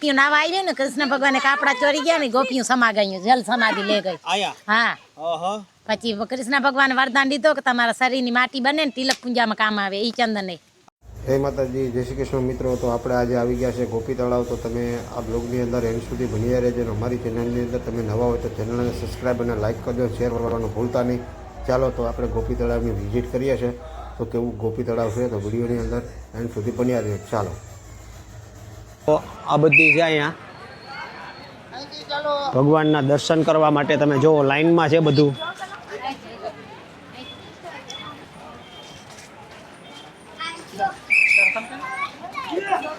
ગોપીઓ નાવા આવ્યું ને કૃષ્ણ ભગવાને કાપડા ચોરી ગયા ને ગોપીઓ સમા ગયું જલ સમાધિ લે ગઈ. હા. ઓહો પછી કૃષ્ણ ભગવાન વરદાન દીધો કે તમારા શરીરની માટી બને ને તિલક પૂંજામાં કામ આવે એ ચંદન હે માતાજી જય શ્રી કૃષ્ણ મિત્રો તો આપણે આજે આવી ગયા છે ગોપી તળાવ તો તમે આ બ્લોગની અંદર એન્ડ સુધી ભણ્યા રહેજો અને અમારી ચેનલની અંદર તમે નવા હોય તો ચેનલને સબસ્ક્રાઈબ અને લાઇક કરજો શેર કરવાનું ભૂલતા નહીં. ચાલો તો આપણે ગોપી તળાવની વિઝિટ કરીએ છીએ. તો કેવું ગોપી તળાવ છે તો વિડીયોની અંદર એન્ડ સુધી ભણ્યા રહેજો. ચાલો. આ બધી છે અહીંયા. ભગવાનના દર્શન કરવા માટે તમે જો લાઈનમાં છે બધું.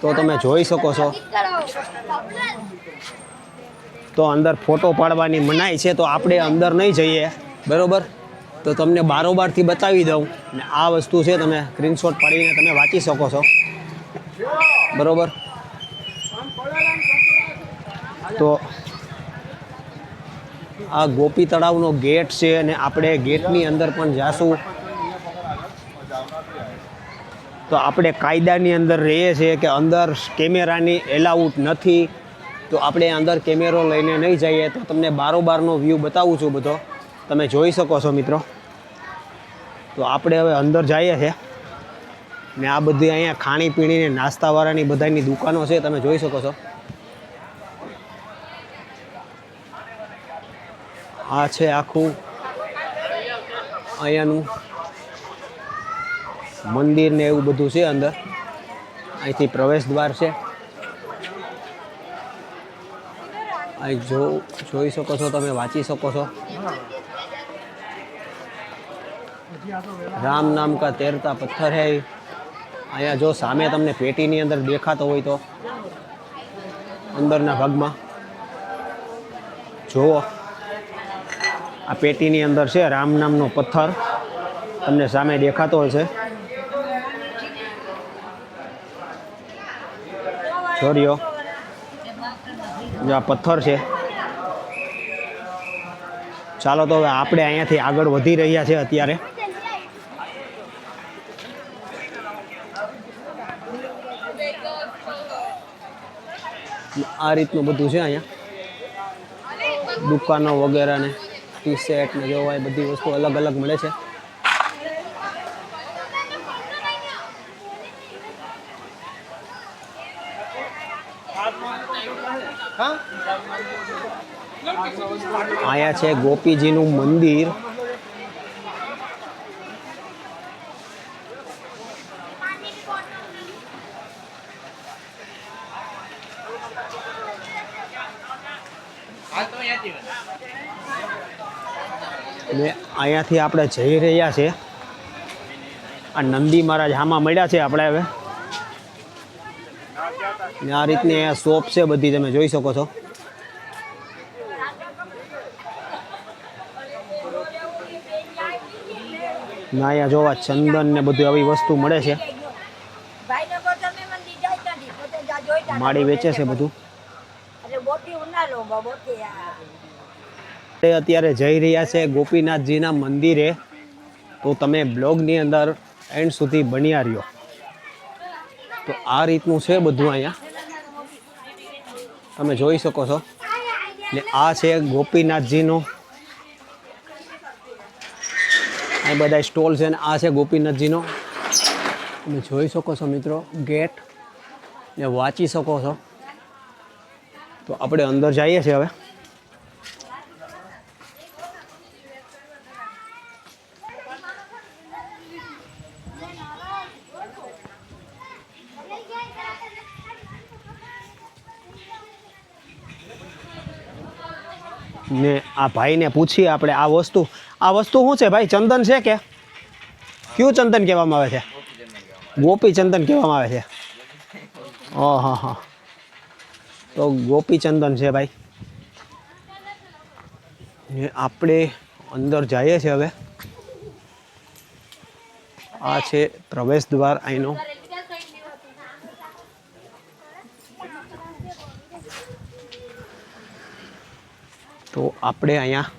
તો તમે જોઈ શકો છો. તો અંદર ફોટો પાડવાની મનાઈ છે, તો આપણે અંદર નહીં જઈએ. બરોબર? તો તમને બારોબારથી બતાવી દઉં. ને આ વસ્તુ છે, તમે સ્ક્રીનશોટ પાડીને તમે વાંચી શકો છો. બરોબર? તો આ ગોપી તળાવનો ગેટ છે અને આપણે ગેટની અંદર પણ જાશું. તો આપણે કાયદાની અંદર રહીએ છીએ કે અંદર કેમેરાની એલાઉટ નથી. તો આપણે અંદર કેમેરો લઈને નહીં જઈએ તો તમને બારોબારનો વ્યૂ બતાવું છું બધો. તમે જોઈ શકો છો મિત્રો. તો આપણે હવે અંદર જઈએ છીએ. ને આ બધી અહીંયા ખાણીપીણીને નાસ્તાવાળાની બધાની દુકાનો છે, તમે જોઈ શકો છો. આ છે આખું અહીંયાનું મંદિર ને એવું બધું છે અંદર. અહીંથી પ્રવેશ દ્વાર છે. અહીં જો, જોઈ શકો છો તમે, વાંચી શકો છો. રામ નામ કા તેરતા પથ્થર હે. અહીંયા જો સામે તમને પેટીની અંદર દેખાતો હોય તો. અંદરના ભાગમાં. જુઓ. આ પેટીની અંદર છે, રામ નામનો પથ્થર. તમને સામે દેખાતો હશે. જોરિયો જો આ પથ્થર છે. ચાલો તો હવે આપણે અહીંયાથી આગળ વધી રહ્યા છે અત્યારે. આ રીતનું બધું છે અહીંયા. દુકાનો વગેરે ને ટી શર્ટ ને જોવાય બધી વસ્તુ અલગ અલગ મળે છે. અહીંયા છે ગોપીજીનું મંદિર. ને અહીંયાથી આપણે જઈ રહ્યા છે. આ નંદી મહારાજ આમાં મળ્યા છે આપણે હવે. ને આ રીતની અહીંયા શોપ છે બધી, તમે જોઈ શકો છો. ના અહીંયા જોવા ચંદન ને બધું આવી વસ્તુ મળે છે. માળી વેચે છે બધું. આપણે અત્યારે જઈ રહ્યા છે ગોપીનાથજીના મંદિરે. તો તમે બ્લોગની અંદર એન્ડ સુધી બન્યા રહ્યો. તો આ રીતનું છે બધું અહીંયા. તમે જોઈ શકો છો. એટલે આ છે ગોપીનાથજીનો. આ બધા સ્ટોલ છે ને આ છે ગોપીનાથજીનો. તમે જોઈ શકો છો મિત્રો, ગેટ. ને વાંચી શકો છો. તો આપણે અંદર જઈએ છીએ હવે. ને આ ભાઈને પૂછીએ આપણે આ વસ્તુ. આ વસ્તુ શું છે ભાઈ? ચંદન છે કે? કયું ચંદન કહેવામાં આવે છે? ગોપી ચંદન કહેવામાં આવે છે. ઓ હા હા તો ગોપી ચંદન છે ભાઈ. ને આપણે અંદર જઈએ છીએ હવે. આ છે પ્રવેશ દ્વાર અહીંનો તો આપણે અહીંયા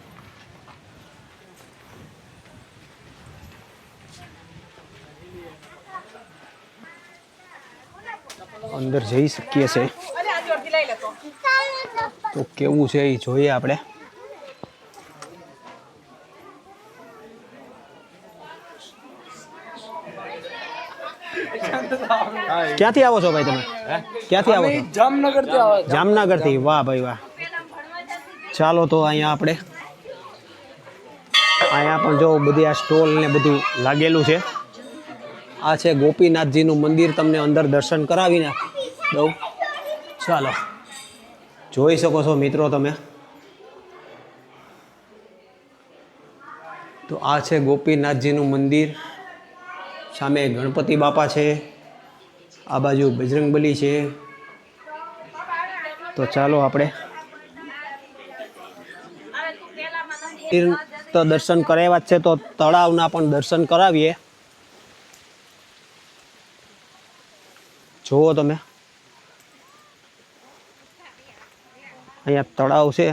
અંદર જઈ શકીએ છીએ. તો કેવું છે એ જોઈએ આપણે. ક્યાંથી આવો છો ભાઈ તમે? ક્યાંથી આવો છો? જામનગરથી આવે જામનગરથી? વાહ ભાઈ વાહ. ચાલો તો અહીંયા આપણે, અહીંયા પણ જો બધી આ સ્ટોલ ને બધું લાગેલું છે. આ છે ગોપીનાથજીનું મંદિર, તમને અંદર દર્શન કરાવીને દઉં. ચાલો, જોઈ શકો છો મિત્રો તમે. તો આ છે ગોપીનાથજીનું મંદિર. સામે ગણપતિ બાપા છે. આ બાજુ બજરંગબલી છે. તો ચાલો આપણે મંદિર તો દર્શન કરાવ્યા છે, તો તળાવના પણ દર્શન કરાવીએ. જુઓ તમે. અહીંયા તળાવ છે.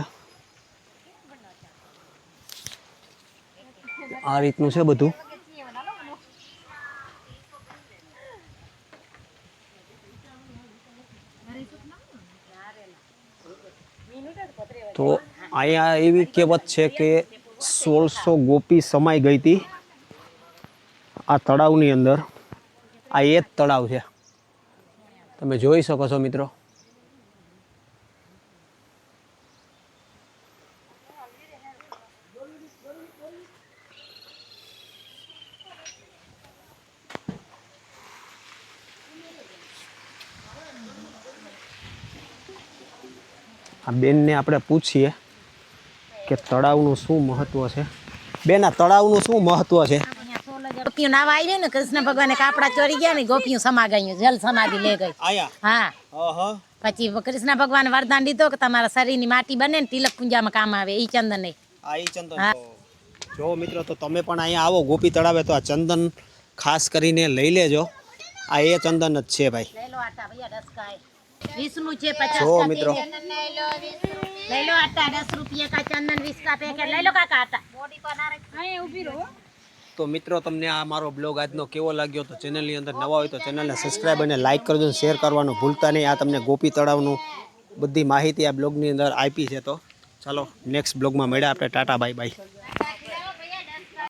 આ રીતનું છે બધું. તો અહીંયા એવી કહેવત છે કે સોળસો ગોપી સમાઈ ગઈ હતી આ તળાવની અંદર. આ એ જ તળાવ છે. તમે જોઈ શકો છો મિત્રો. આ બેનને આપણે પૂછીએ. કે તળાવનું શું મહત્વ છે? બેન તળાવનું શું મહત્વ છે? ગોપીઓ નાવા આવી ને કૃષ્ણ ભગવાને કાપડા ચોરી ગયા ને ગોપીઓ સમા ગયું જલ સમાધિ લે ગઈ. હા. પછી કૃષ્ણ ભગવાન વરદાન દીધો કે તમારા શરીરની માટી બને ને તિલક પૂંજામાં કામ આવે એ ચંદન. હા. જો મિત્રો તો તમે પણ અહીંયા આવો ગોપી તળાવે તો આ ચંદન ખાસ કરીને લઈ લેજો. આ એ ચંદન જ છે ભાઈ. લઈ લો આટા ભૈયા દસ વીસનું છે પચાસ મિત્રો. લઈ લો આટા દસ રૂપિયા કા ચંદન વીસ કા પેકેટ. લઈ લો કાકા આટા. તો મિત્રો તમને આ મારો બ્લોગ આજનો કેવો લાગ્યો? તો ચેનલની અંદર નવા હોય તો ચેનલને સબસ્ક્રાઈબ અને લાઇક કરજો અને શેર કરવાનું ભૂલતા નહીં. આ તમને ગોપી તળાવનું બધી માહિતી આ બ્લોગની અંદર આપી છે તો. ચાલો નેક્સ્ટ બ્લોગમાં મળ્યા આપણે. Tata bye bye